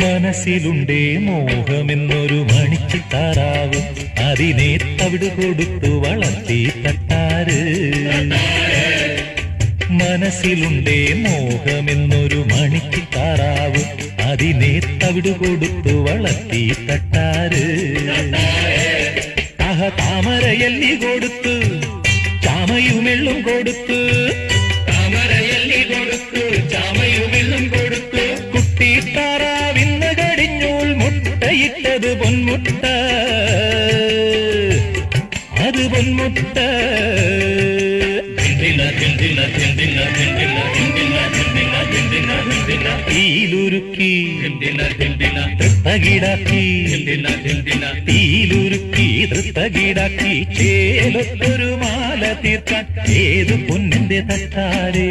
മനസ്സിലുണ്ടേ മോഹമെന്നൊരു മണിച്ചിത്താറാവ് അതിനെ തവിട് കൊടുത്തു വളർത്തി തട്ടാറ്. മനസ്സിലുണ്ടേ മോഹമെന്നൊരു മണിച്ചിത്താറാവ് അതിനെ തവിട് കൊടുത്തു വളർത്തി തട്ടാറ്. അഹ താമരയല്ലി കൊടുത്തു ചാമയുമെള്ളും കൊടുത്തു. താമരയല്ലി കൊടുത്തു ചാമയുമെള്ളും കൊടുത്തു കുട്ടി കടിഞ്ഞൂൽ മുട്ടയിട്ടത് പൊന്മുട്ട അത് പൊന്മുട്ട തീലുരുക്കി തൃത്തകിടാക്കി ചേലത്തൊരു മാല തീർക്കാൻ ഏത് പൊന്നിന്റെ തട്ടാരേ